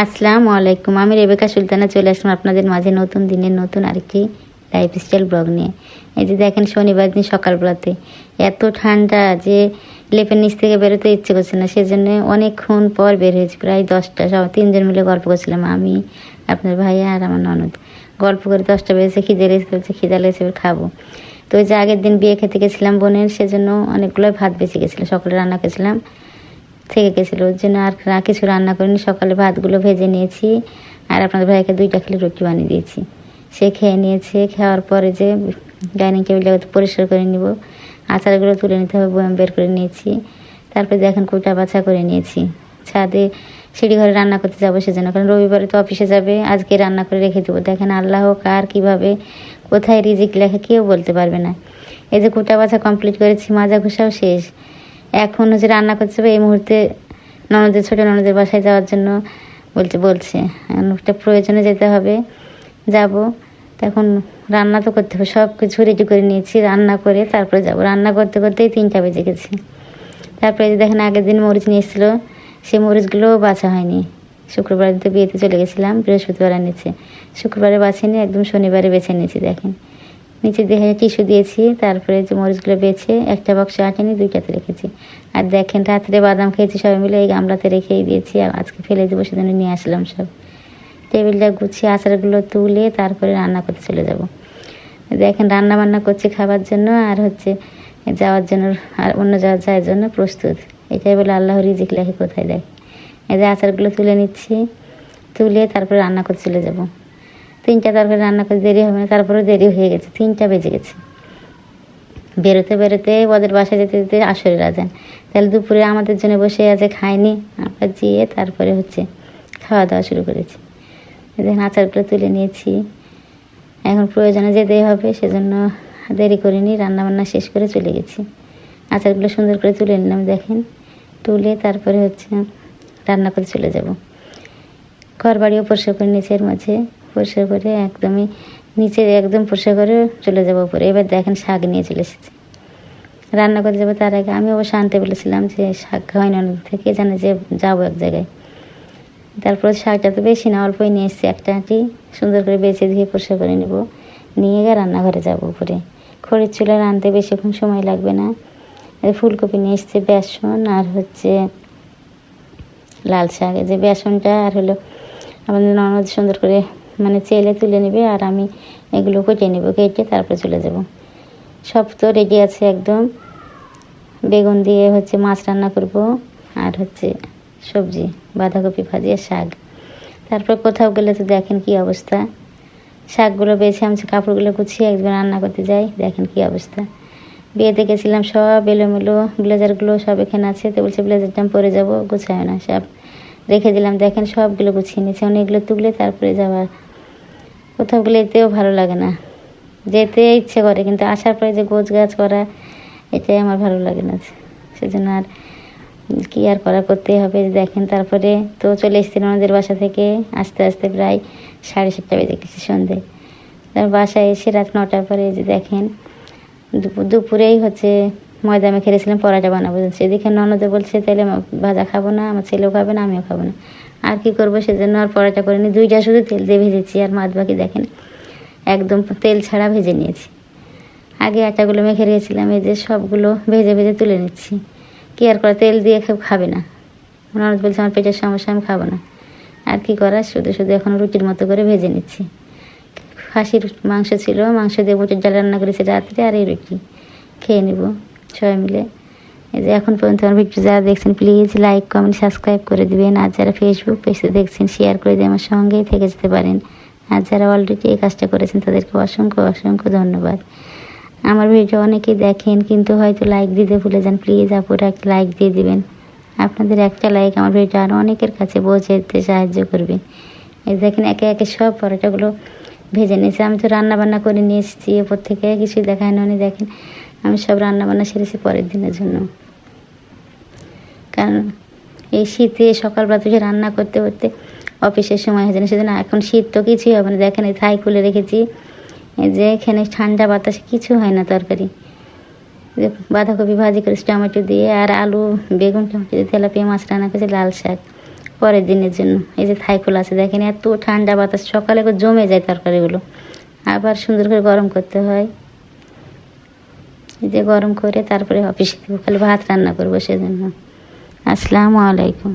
আসসালামু আলাইকুম। আমি রেবেকা সুলতানা, চলে আসলাম আপনাদের মাঝে নতুন দিনের নতুন আরেকটি লাইফস্টাইল ব্লগ নিয়ে। এই যে দেখেন শনিবার দিন সকালবেলাতে এত ঠান্ডা যে লেপের নিচ থেকে বেরোতে ইচ্ছে করছে না, সেজন্য অনেকক্ষণ পর বের হয়েছে। প্রায় দশটা, সব তিনজন মিলে গল্প করছিলাম, আমি, আপনার ভাইয়া আর আমার ননদ। গল্প করে দশটা বেজেছে, খিদে লেগেছে, বলছে, খিদা লেগেছে খাব। তো ওই যে আগের দিন বিয়ে খেতে গেছিলাম বোনের, সেজন্য অনেকগুলো ভাত বেঁচে গেছিল, সকালে রান্না করেছিলাম। থেকে গেছিল। ওর জন্য আর কিছু রান্না করিনি। সকালে ভাতগুলো ভেজে নিয়েছি। আর আপনাদের ভাইকে দুইটা খেলে রুটি বানিয়ে দিয়েছি। সে খেয়ে নিয়েছে। খাওয়ার পরে যে ডাইনিং টেবিলটা পরিষ্কার করে নিব। আচারগুলো তুলে নিতে হবে, বয়াম বের করে নিয়েছি। তারপরে দেখেন কোটা বাছা করে নিয়েছি। ছাদে সিঁড়ি ঘরে রান্না করতে যাব সেজন্য। কারণ রবিবারে তো অফিসে যাবে। আজকে রান্না করে রেখে দেবো। দেখেন আল্লাহ কার কীভাবে, কোথায় রিজিক লেখে কেউ বলতে পারবে না। এই যে কোটা বাছা কমপ্লিট করেছি, মাজা ঘষাও শেষ। এখন হচ্ছে রান্না করতে এই মুহূর্তে ননদের ছোটো ননদের বাসায় যাওয়ার জন্য বলছে বলছে একটা প্রয়োজনে যেতে হবে, যাব। তখন রান্না তো করতে হবে, সব কিছু রেডি করে নিয়েছি, রান্না করে তারপরে যাব। রান্না করতে করতেই তিনটা বেজে গেছে। তারপরে যে দেখেন আগের দিন মরিচ নিয়ে এসেছিল, সেই মরিচগুলোও বাছা হয়নি। শুক্রবার তো বিয়েতে চলে গেছিলাম, বৃহস্পতিবার নিচে শুক্রবারে বাছিনি একদম শনিবারে বেছে নিয়েছি, দেখেন। নিচে দেখে টিস্যু দিয়েছি, তারপরে যে মরিচগুলো বেছে একটা বক্সে আটেনি, দুইটাতে রেখেছি। আর দেখেন, রাত্রে বাদাম খেয়েছি সবাই মিলে, এই গামলাতে রেখেই দিয়েছি, আর আজকে ফেলে দেবো, সেজন্য নিয়ে আসলাম সব। টেবিলটা গুছিয়ে আচারগুলো তুলে তারপরে রান্না করতে চলে যাব। দেখেন, রান্না বান্না করছি খাবার জন্য, আর হচ্ছে যাওয়ার জন্য, আর অন্য যাওয়ার যাওয়ার জন্য প্রস্তুত। এটাই বলে আল্লাহ রিজিক লেখে কোথায় দেয়। এই যে আচারগুলো তুলে নিচ্ছি, তুলে তারপরে রান্না করতে চলে যাব। তিনটা তরকারি রান্না করে দেরি হবে না তারপরে দেরি হয়ে গেছে, তিনটা বেজে গেছে। বেরোতে বেরোতে ওদের বাসায় যেতে যেতে আসরে রাজান তাহলে দুপুরে আমাদের জন্য বসে আছে খায়নি, আমরা যেয়ে তারপরে হচ্ছে খাওয়া দাওয়া শুরু করেছি। দেখেন আচারগুলো তুলে নিয়েছি। এখন প্রয়োজনে যেতেই হবে, সেজন্য দেরি করিনি রান্না বান্না শেষ করে চলে গেছি। আচারগুলো সুন্দর করে তুলে নিলাম, দেখেন। তুলে তারপরে হচ্ছে রান্না করে চলে যাব। ঘর বাড়িও পরিষ্কার করে নিচের মাঝে। পরিষ্কার করে একদমই নিচে একদম পরিষ্কার করে চলে যাব উপরে। এবার দেখেন শাক নিয়ে চলে এসেছি। রান্না করতে যাব তার আগে আমি অবশ্য আনতে বলেছিলাম যে শাক হয় না থেকে জানে যে যাব এক জায়গায়। তারপরে শাকটা তো বেশি না, অল্পই নিয়ে এসেছি একটা আঁটি। সুন্দর করে বেছে ধুয়ে পরিষ্কার করে নেব। নিয়ে গিয়ে রান্নাঘরে যাব উপরে। খড়ির চুলা রানতে বেশিক্ষণ সময় লাগবে না। ফুলকপি নিয়ে এসছে বেসন আর হচ্ছে লাল শাক। যে বেসনটা আর হলো আমাদের ননদ সুন্দর করে মানে চেলে তুলে নেবে আর আমি এগুলো কেটে নেব, কেটে তারপরে চলে যাব। সব তো রেডি আছে একদম। বেগুন দিয়ে হচ্ছে মাছ রান্না করব আর হচ্ছে সবজি, বাঁধাকপি ভাজি আর শাক। তারপর কোথাও গেলে তো দেখেন কি অবস্থা। শাকগুলো বেছে আমি কাপড়গুলো গুছিয়ে একবার রান্না করতে যাই, দেখেন কি অবস্থা। বিয়েতে গেছিলাম সব এলোমেলো, ব্লেজারগুলো সব এখানে আছে, তো বলছে ব্লেজারটা আমি পরে যাব গুছায় না সব। রেখে দিলাম, দেখেন সবগুলো গুছিয়ে নিয়েছে, অনেকগুলো তুলে তারপরে যাওয়ার কোথাও গেলে এতেও ভালো লাগে না। যেতে ইচ্ছে করে, কিন্তু আসার পরে যে গোছ গাছ করা এটাই আমার ভালো লাগে না। সেজন্য আর কি আর করা করতেই হবে, দেখেন তারপরে তো চলে এসেছিলাম আমাদের বাসা থেকে, আস্তে আস্তে প্রায় সাড়ে সাতটা বেজে গেছে সন্ধে। তার বাসায় এসে রাত নটার পরে যে দেখেন দুপুর দুপুরেই হচ্ছে ময়দা মেখে রেখেছিলাম পরোটা বানাবো সেদিকে ননদে বলছে তাহলে ভাজা খাব না, আমার ছেলেও খাবে না, আমিও খাব না। আর কি করব সেজন্য আর পরোটা করিনি, দুইটা শুধু তেল দিয়ে ভেজেছি, আর মাছ বাকি দেখেন। একদম তেল ছাড়া ভেজে নিয়েছি। আগে আটাগুলো মেখে রেখেছিলাম, এই যে সবগুলো ভেজে ভেজে তুলে নিচ্ছি। কি আর করা, তেল দিয়ে খাবে না। ননদ বলছে, আমার পেটের সমস্যা, আমি খাব না। আর কি করার, শুধু শুধু এখন রুটির মতো করে ভেজে নিচ্ছি। খাসির মাংস ছিল, মাংস দিয়ে বুটের ডাল রান্না করেছি রাত্রে, আর এই রুটি। খেয়ে নেব। সবাই মিলে। এই যে এখন পর্যন্ত আমার ভিডিও যারা দেখছেন প্লিজ লাইক কমেন্ট সাবস্ক্রাইব করে দিবেন। আর যারা ফেসবুক পেজে দেখছেন শেয়ার করে দিয়ে আমার সঙ্গেই থেকে যেতে পারেন। আর যারা অলরেডি এই কাজটা করেছেন, তাদেরকে অসংখ্য অসংখ্য ধন্যবাদ। আমার ভিডিও অনেকেই দেখেন, কিন্তু হয়তো লাইক দিতে ভুলে যান। প্লিজ আপুরা একটা লাইক দিয়ে দিবেন। আপনাদের একটা লাইক আমার ভিডিও আরও অনেকের কাছে পৌঁছে সাহায্য করবে। এই দেখেন, একে একে সব পরোটাগুলো ভেজে নিয়েছে। আমি তো রান্না বান্না করে নিয়ে এসেছি, এরপর থেকে কিছুই দেখায় না। উনি দেখেন আমি সব রান্না বান্না সেরেছি পরের দিনের জন্য। কারণ এই শীতে সকালবেলা থেকে রান্না করতে করতে অফিসের সময় হয়েছে না। সেজন্য এখন শীত তো কিছুই হবে না। দেখেন এই থাই খুলে রেখেছি। যে এখানে ঠান্ডা বাতাসে কিছু হয় না তরকারি। যে বাঁধাকপি ভাজি করেছি, টমেটো দিয়ে আর আলু, বেগুন, টমেটো দিয়ে তেলাপিয়া মাছ রান্না করেছি, লাল শাক পরের দিনের জন্য। এই যে থাইফুল আছে, দেখেন এত ঠান্ডা বাতাস, সকালে জমে যায় তরকারিগুলো। আবার সুন্দর করে গরম করতে হয়। যে গরম করে তারপরে অফিসে দেবো খালি ভাত রান্না করব সেজন্য। আসসালামু আলাইকুম।